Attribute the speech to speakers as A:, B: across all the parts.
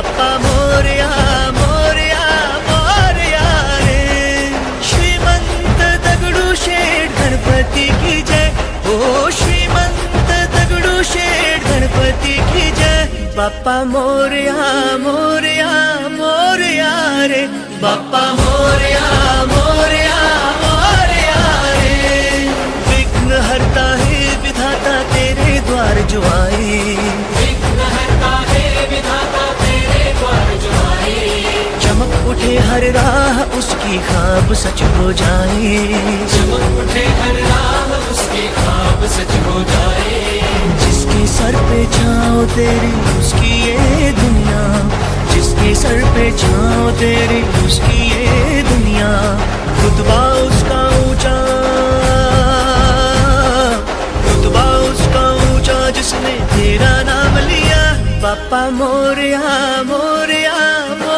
A: बाप्पा मोरया मोरया मोरया रे श्रीमंत दगडू शेठ गणपती की जय ओ श्रीमंत दगडू शेठ गणपती की जय बाप्पा मोरया मोरया मोरया रे बाप्पा मोरया मोरया मोरया रे विघ्न हरता है विधाता तेरे द्वार जो चमक उठे हर राह उसकी खाब सच हो जाए।
B: चमक उठे हर राह उसके ख्वाब सच हो जाए।
A: जिसके सर पे छाओ तेरी उसकी ये दुनिया। जिसके सर पे छाओ तेरी उसकी ये दुनिया। रुतबा उसका ऊँचा। रुतबा उसका ऊँचा जिसने तेरा नाम लिया। पापा मोरया मोरया मोरया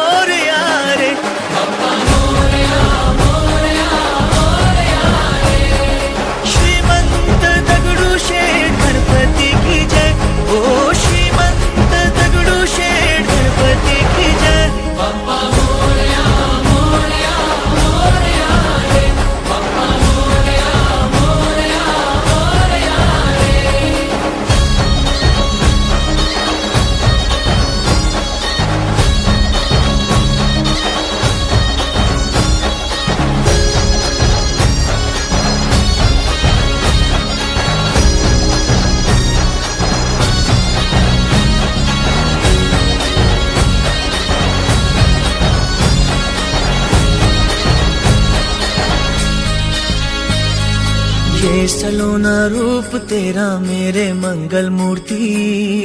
A: ये सलोना रूप तेरा मेरे मंगल मूर्ति।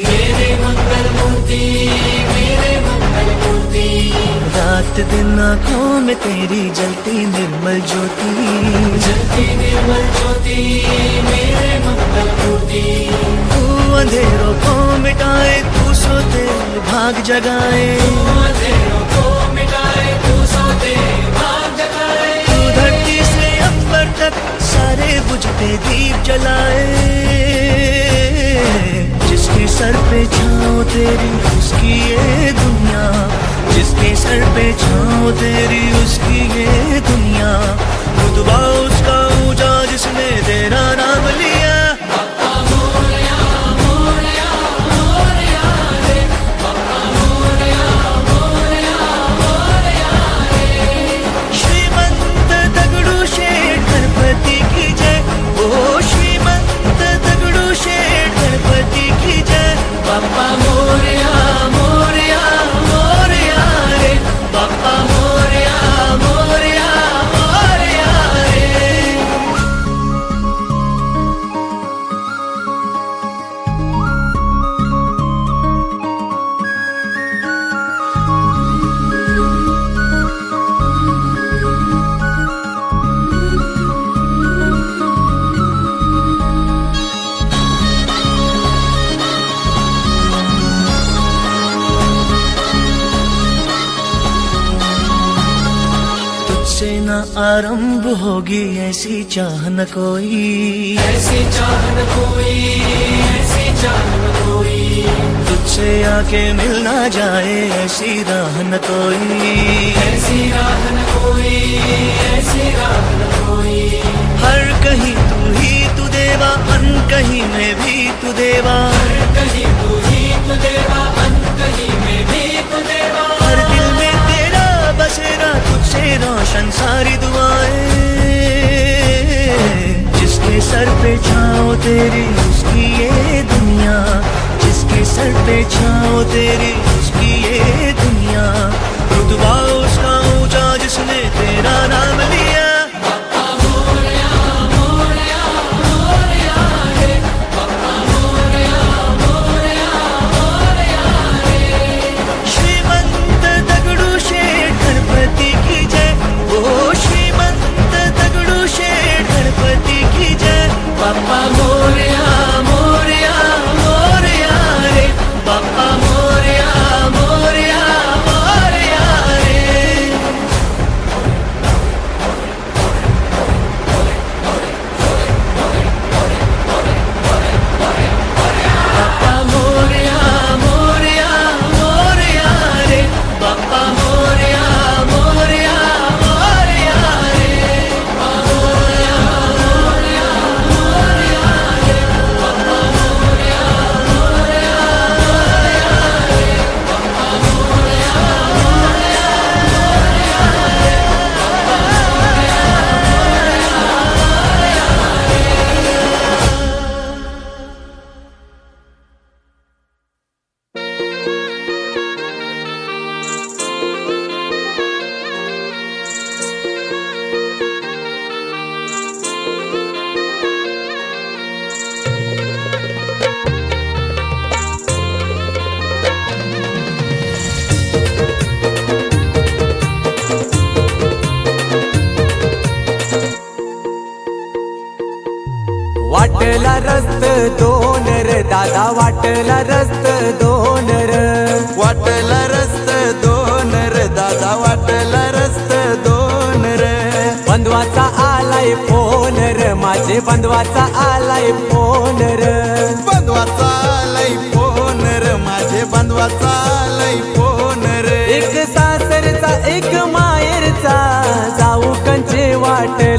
B: मेरे मंगल मूर्ति मेरे मंगल मूर्ति।
A: रात दिन आँखों में तेरी जलती निर्मल ज्योति।
B: जलती निर्मल ज्योति मेरे मंगल मूर्ति।
A: तू अंधेरों को मिटाए तू सोते भाग जगाए।
B: तू
A: अंधेरों को बुझते दीप जलाए। जिसके सर पे छाओ तेरी उसकी ये दुनिया। जिसके सर पे छाओ तेरी उसकी ये दुनिया। रुतबा उसका ऊजा जिसने तेरा नाम लिया। आरंभ होगी ऐसी चाह न कोई।
B: ऐसी चाहन कोई ऐसी चाहन कोई।
A: तुझसे आके मिल ना जाए ऐसी राह न कोई।
B: ऐसी राहन कोई ऐसी राहन कोई।
A: हर कहीं तू ही तू देवा अन कहीं में भी तू देवा।
B: हर कहीं तू ही तू देवा अन कहीं में भी
A: तुझसे रोशन सारी दुआएँ। जिसके सर पे छाओ तेरी उसकी ये दुनिया। जिसके सर पे छाओ तेरी उसकी ये दुनिया। रुतबा उसका ऊँचा जिसने तेरा नाम लिया।
C: रस्त दोन र. दादा वाटला रस्त दोन र.
D: वाटला रस्त दोन र. दादा वाटला रस्त दोन र.
C: बंधवाचा आलाय फोन र. माझे बंधवाचा आलाय फोन र.
D: बंधवाचा लय फोन र. माझे बंधवाचा लय फोन र.
C: एक सासरचा एक माहेरचा. जाऊ कंचे वाटला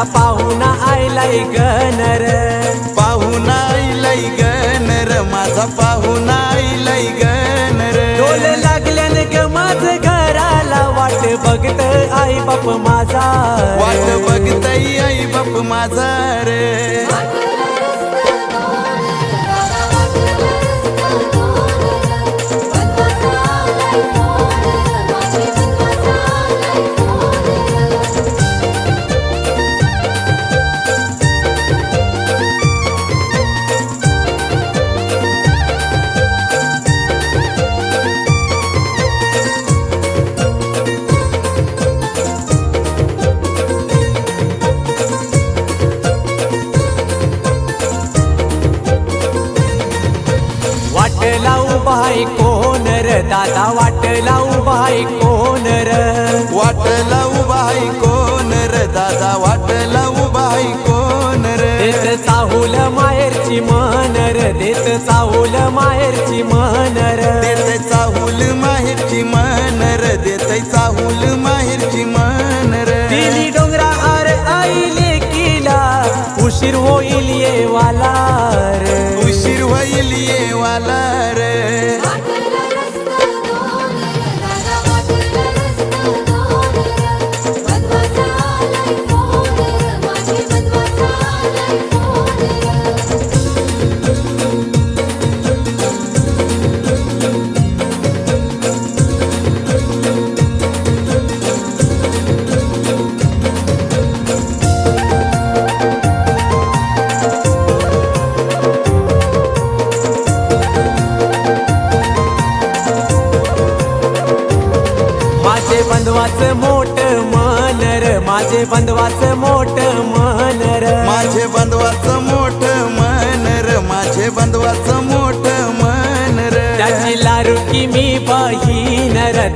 E: माझा
C: पाहुणा आयलाय गनर? पाहुणा
D: आईलाई गण र माझा पाहुणा आईलाई गण रे
C: डोल लागल्यान ग माझ घराला वाट बघत आई बाप माझा
D: वाट बघताई आई बाप माझा रे.
E: वाटला
C: उभाय कोण र? वाटला
D: उभाई कोण रे? दादा वाटला उभाई कोण रे?
C: देत चाहुल माहेरची मन र देत चाहुल माहेरची मन र.
D: देते चाहुल माहेरची मन रे देते चाहुल माहेरची मन रे.
C: दिली डोंगरा आर आईले किला उशीर होईल ये वाला रे.
D: उशीर होईल ये वाला रे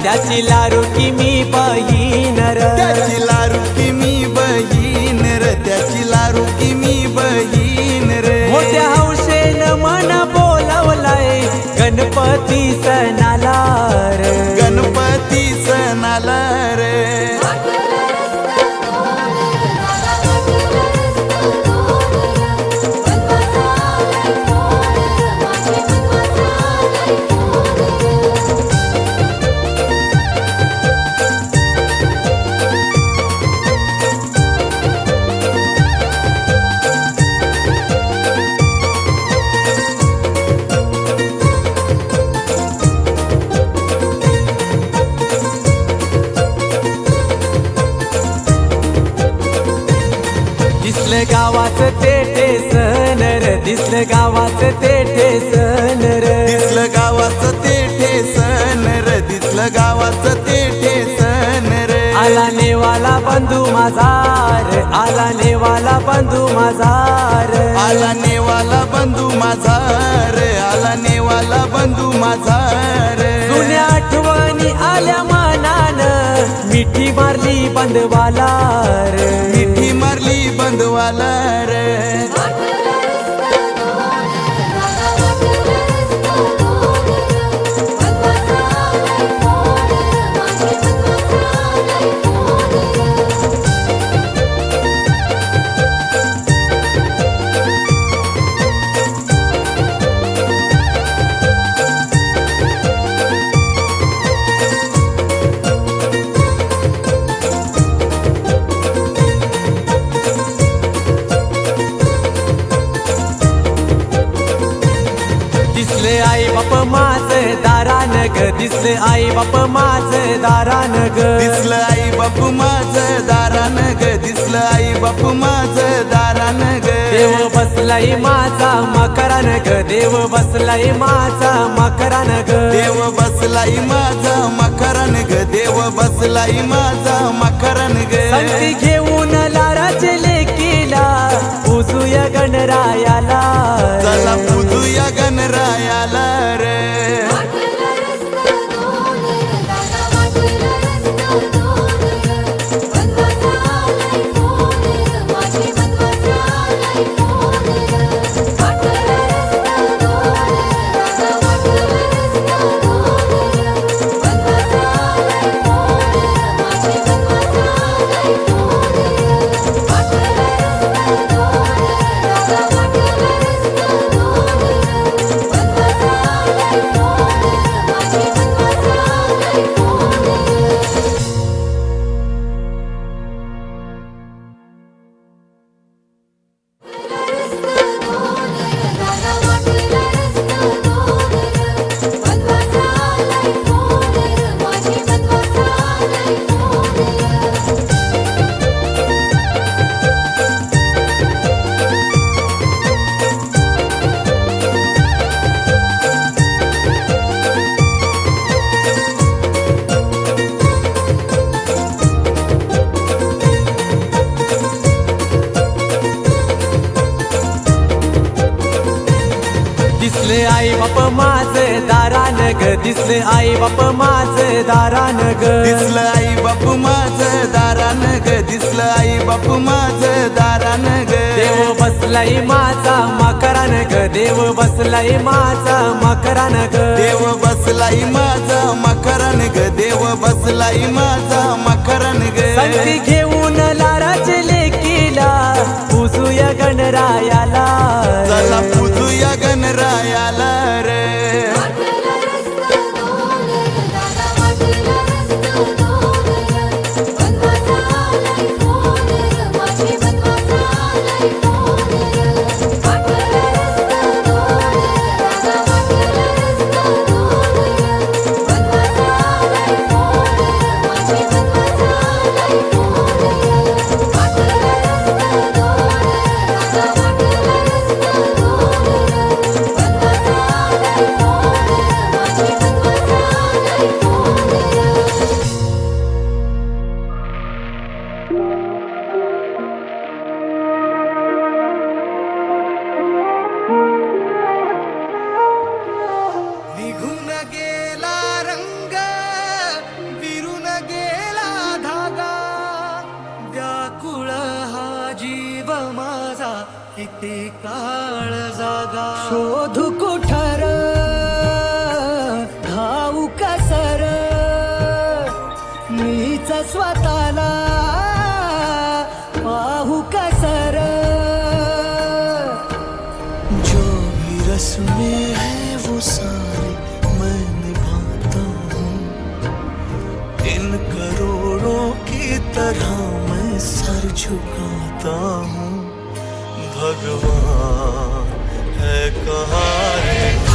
C: त्याची लारू की मी बहीण र. त्याची लारू की मी बहीण रे.
D: त्याची लारू की मी बहीण रे.
C: मोठ्या हौशेन मन बोलवलाय. गणपती सणाला
E: गावात तेटे सनर
C: दिसलं गावात तेटे सनर दिसलं गावात तेटे सनर
D: दिसलं गावात तेटे सनर
C: आला नेवाला बंधू माझार आला नेवाला बंधू माझार
D: आला नेवाला बंधू माझार आला नेवाला बंधू माझार
C: जुन्या आठवणी आल्या मानान. मिठी मारली बंदवाला
D: मिठी मारली
C: बंदवाला ग दिसले आई बाप माझ दारान ग.
D: दिसलं आई बापू माझं दारान ग. दिसलं आई बापू माझं दारान ग.
C: देव बसलाय माझा मकरान ग. देव बसलाय माझा मकरान ग.
D: देव बसलाई माझा मकरन ग. देव बसलाई माझा मकरन ग.
C: दारान ग दिसले आई बाप माझ दारान ग
D: दिसलं आई बापू माझं दारान ग दिसलं आई बापू माझं दारान ग
C: देव बसलाय माझा मकरान ग देव बसलाय माझा मकरान ग
D: देव बसलाई माझा मकरन ग देव बसलाई माझा मकरन ग
C: घेऊन लाराचे लेकीला
A: किती काळ जागा. शोधू कुठर? धावू कसर मीच स्वतःला पाहू कसर जो भी रस्में है वो सारे मैं निभाता हूँ। इन करोड़ों की तरह मैं सर झुकाता हूँ। भगवान है कहाँ रे?